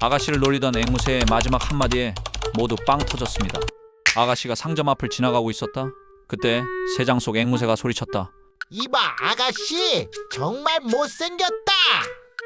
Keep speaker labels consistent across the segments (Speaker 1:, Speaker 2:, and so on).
Speaker 1: 아가씨를 놀리던 앵무새의 마지막 한마디에 모두 빵 터졌습니다. 아가씨가 상점 앞을 지나가고 있었다. 그때 새장 속 앵무새가 소리쳤다.
Speaker 2: 이봐 아가씨 정말 못생겼다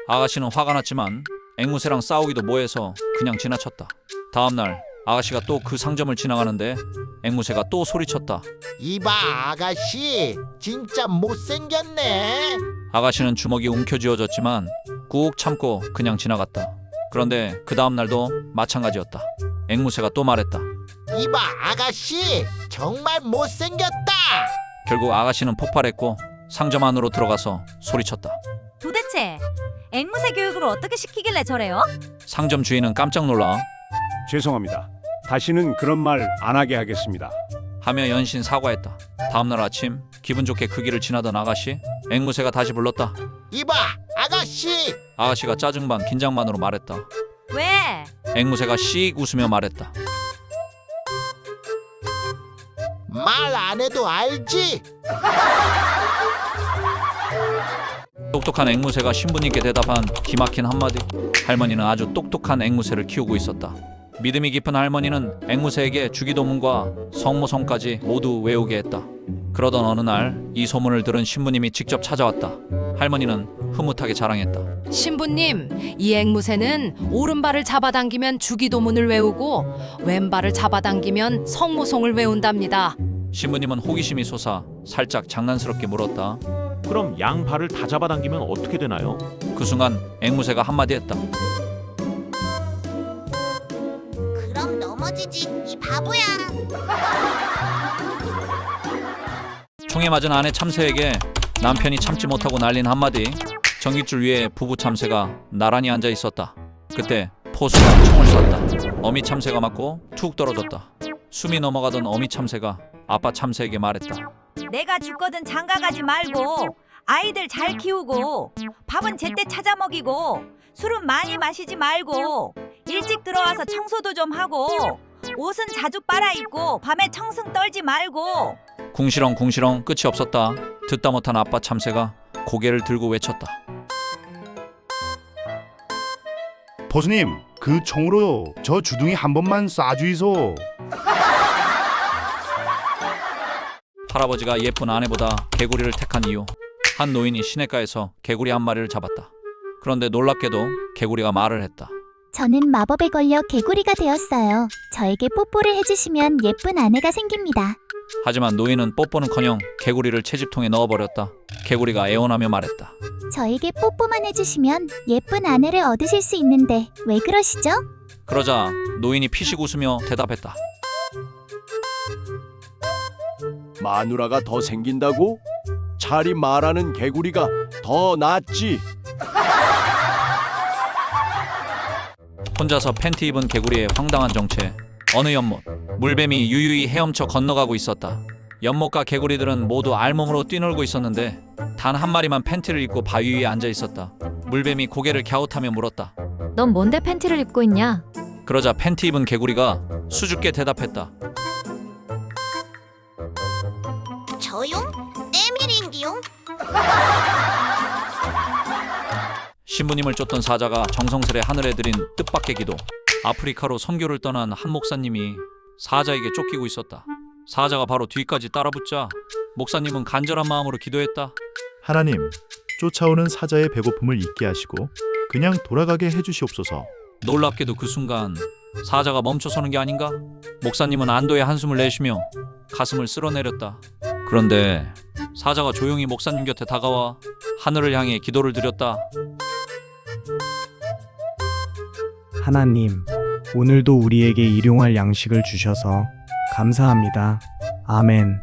Speaker 1: 아가씨는 화가 났지만 앵무새랑 싸우기도 뭐해서 그냥 지나쳤다. 다음날 아가씨가 또 그 상점을 지나가는데 앵무새가 또 소리쳤다.
Speaker 2: 이봐 아가씨 진짜 못생겼네
Speaker 1: 아가씨는 주먹이 움켜쥐어졌지만 꾹 참고 그냥 지나갔다. 그런데 그 다음 날도 마찬가지였다. 앵무새가 또 말했다.
Speaker 2: 이봐 아가씨 정말 못생겼다
Speaker 1: 결국 아가씨는 폭발했고 상점 안으로 들어가서 소리쳤다.
Speaker 3: 도대체 앵무새 교육을 어떻게 시키길래 저래요?
Speaker 1: 상점 주인은 깜짝 놀라
Speaker 4: 죄송합니다. 다시는 그런 말 안 하게 하겠습니다.
Speaker 1: 하며 연신 사과했다. 다음날 아침 기분 좋게 그 길을 지나던 아가씨 앵무새가 다시 불렀다.
Speaker 2: 이봐 아가씨
Speaker 1: 아가씨가 짜증 반 긴장 반으로 말했다.
Speaker 3: 왜?
Speaker 1: 앵무새가 씩 웃으며 말했다.
Speaker 2: 말 안 해도 알지
Speaker 1: 똑똑한 앵무새가 신부님께 대답한 기막힌 한마디. 할머니는 아주 똑똑한 앵무새를 키우고 있었다. 믿음이 깊은 할머니는 앵무새에게 주기도문과 성모성까지 모두 외우게 했다. 그러던 어느 날 이 소문을 들은 신부님이 직접 찾아왔다. 할머니는 흐뭇하게 자랑했다.
Speaker 5: 신부님, 이 앵무새는 오른발을 잡아당기면 주기도문을 외우고 왼발을 잡아당기면 성모송을 외운답니다.
Speaker 1: 신부님은 호기심이 솟아 살짝 장난스럽게 물었다.
Speaker 6: 그럼 양 발을 다 잡아당기면 어떻게 되나요?
Speaker 1: 그 순간 앵무새가 한마디 했다.
Speaker 7: 그럼 넘어지지 이 바보야.
Speaker 1: 총에 맞은 아내 참새에게 남편이 참지 못하고 날린 한마디. 전깃줄 위에 부부 참새가 나란히 앉아 있었다. 그때 포수가 총을 쐈다. 어미 참새가 맞고 툭 떨어졌다. 숨이 넘어가던 어미 참새가 아빠 참새에게 말했다.
Speaker 3: 내가 죽거든 장가 가지 말고 아이들 잘 키우고 밥은 제때 찾아 먹이고 술은 많이 마시지 말고 일찍 들어와서 청소도 좀 하고 옷은 자주 빨아 입고 밤에 청승 떨지 말고
Speaker 1: 궁시렁 궁시렁 끝이 없었다. 듣다 못한 아빠 참새가 고개를 들고 외쳤다.
Speaker 8: 보수님 그 총으로 저 주둥이 한 번만 쏴주이소
Speaker 1: 할아버지가 예쁜 아내보다 개구리를 택한 이유. 한 노인이 시냇가에서 개구리 한 마리를 잡았다. 그런데 놀랍게도 개구리가 말을 했다.
Speaker 7: 저는 마법에 걸려 개구리가 되었어요. 저에게 뽀뽀를 해주시면 예쁜 아내가 생깁니다.
Speaker 1: 하지만 노인은 뽀뽀는커녕 개구리를 채집통에 넣어버렸다. 개구리가 애원하며 말했다.
Speaker 7: 저에게 뽀뽀만 해주시면 예쁜 아내를 얻으실 수 있는데 왜 그러시죠?
Speaker 1: 그러자 노인이 피식 웃으며 대답했다.
Speaker 4: 마누라가 더 생긴다고? 차리 말하는 개구리가 더 낫지.
Speaker 1: 혼자서 팬티 입은 개구리의 황당한 정체. 어느 연못 물뱀이 유유히 헤엄쳐 건너가고 있었다. 연못과 개구리들은 모두 알몸으로 뛰놀고 있었는데 단 한 마리만 팬티를 입고 바위 위에 앉아 있었다. 물뱀이 고개를 갸웃하며 물었다.
Speaker 9: 넌 뭔데 팬티를 입고 있냐?
Speaker 1: 그러자 팬티 입은 개구리가 수줍게 대답했다.
Speaker 7: 저용? 에밀인기용?
Speaker 1: 신부님을 쫓던 사자가 정성스레 하늘에 드린 뜻밖의 기도. 아프리카로 선교를 떠난 한 목사님이 사자에게 쫓기고 있었다. 사자가 바로 뒤까지 따라붙자 목사님은 간절한 마음으로 기도했다.
Speaker 10: 하나님, 쫓아오는 사자의 배고픔을 잊게 하시고 그냥 돌아가게 해주시옵소서.
Speaker 1: 놀랍게도 그 순간 사자가 멈춰서는 게 아닌가? 목사님은 안도의 한숨을 내쉬며 가슴을 쓸어내렸다. 그런데 사자가 조용히 목사님 곁에 다가와 하늘을 향해 기도를 드렸다.
Speaker 11: 하나님, 오늘도 우리에게 일용할 양식을 주셔서 감사합니다. 아멘.